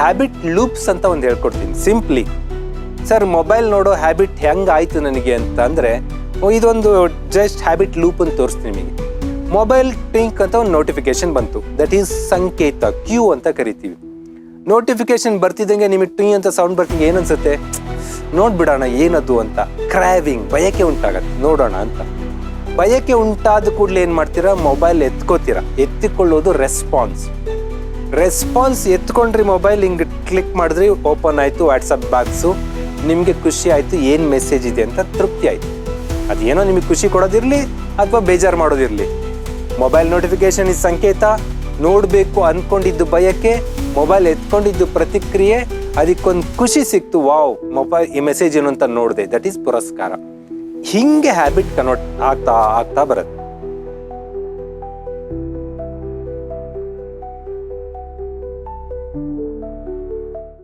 Habit loops ಅಂತ ಒಂದು ಹೇಳ್ಕೊಡ್ತೀನಿ. ಸಿಂಪ್ಲಿ ಸರ್ ಮೊಬೈಲ್ ನೋಡೋ ಹ್ಯಾಬಿಟ್ ಹೆಂಗ್ ಆಯ್ತು ನನಗೆ ಅಂತ ಅಂದರೆ ಇದೊಂದು ಜಸ್ಟ್ ಹ್ಯಾಬಿಟ್ ಲೂಪ್ ಅಂತ ತೋರಿಸ್ತೀನಿ ನಿಮಗೆ. ಮೊಬೈಲ್ ಟಿಂಕ್ ಅಂತ ಒಂದು ನೋಟಿಫಿಕೇಶನ್ ಬಂತು. ದಟ್ ಈಸ್ ಸಂಕೇತ ಕ್ಯೂ ಅಂತ ಕರಿತೀವಿ. ನೋಟಿಫಿಕೇಶನ್ ಬರ್ತಿದ್ದಂಗೆ ನಿಮಗೆ ಟಿ ಅಂತ ಸೌಂಡ್ ಬರ್ತಿದ್ದಂಗೆ ಏನು ಅನ್ಸುತ್ತೆ? ನೋಡ್ಬಿಡೋಣ ಏನದು ಅಂತ. ಕ್ರ್ಯಾವಿಂಗ್ ಬಯಕೆ ಉಂಟಾಗತ್ತೆ. ನೋಡೋಣ ಅಂತ. ಬಯಕೆ ಉಂಟಾದ ಕೂಡಲೇ ಏನು ಮಾಡ್ತೀರಾ? ಮೊಬೈಲ್ ಎತ್ಕೋತೀರಾ. ಎತ್ತಿಕೊಳ್ಳೋದು ರೆಸ್ಪಾನ್ಸ್ ರೆಸ್ಪಾನ್ಸ್ ಎತ್ಕೊಂಡ್ರಿ ಮೊಬೈಲ್ ಹಿಂಗೆ ಕ್ಲಿಕ್ ಮಾಡಿದ್ರಿ ಓಪನ್ ಆಯಿತು ವಾಟ್ಸಪ್ ಬಾಕ್ಸು ನಿಮಗೆ ಖುಷಿ ಆಯಿತು, ಏನು ಮೆಸೇಜ್ ಇದೆ ಅಂತ ತೃಪ್ತಿ ಆಯಿತು. ಅದೇನೋ ನಿಮಗೆ ಖುಷಿ ಕೊಡೋದಿರಲಿ ಅಥವಾ ಬೇಜಾರು ಮಾಡೋದಿರಲಿ. ಮೊಬೈಲ್ ನೋಟಿಫಿಕೇಶನ್ ಈ ಸಂಕೇತ. ನೋಡಬೇಕು ಅಂದ್ಕೊಂಡಿದ್ದು ಬಯಕೆ ಮೊಬೈಲ್ ಎತ್ಕೊಂಡಿದ್ದು ಪ್ರತಿಕ್ರಿಯೆ, ಅದಕ್ಕೊಂದು ಖುಷಿ ಸಿಕ್ತು, ವಾವ್ ಮೊಬೈಲ್ ಈ ಮೆಸೇಜ್ ಏನು ಅಂತ ನೋಡಿದೆ. ದಟ್ ಈಸ್ ಪುರಸ್ಕಾರ. ಹಿಂಗೆ ಹ್ಯಾಬಿಟ್ ಕನ್ವರ್ಟ್ ಆಗ್ತಾ ಆಗ್ತಾ ಬರುತ್ತೆ.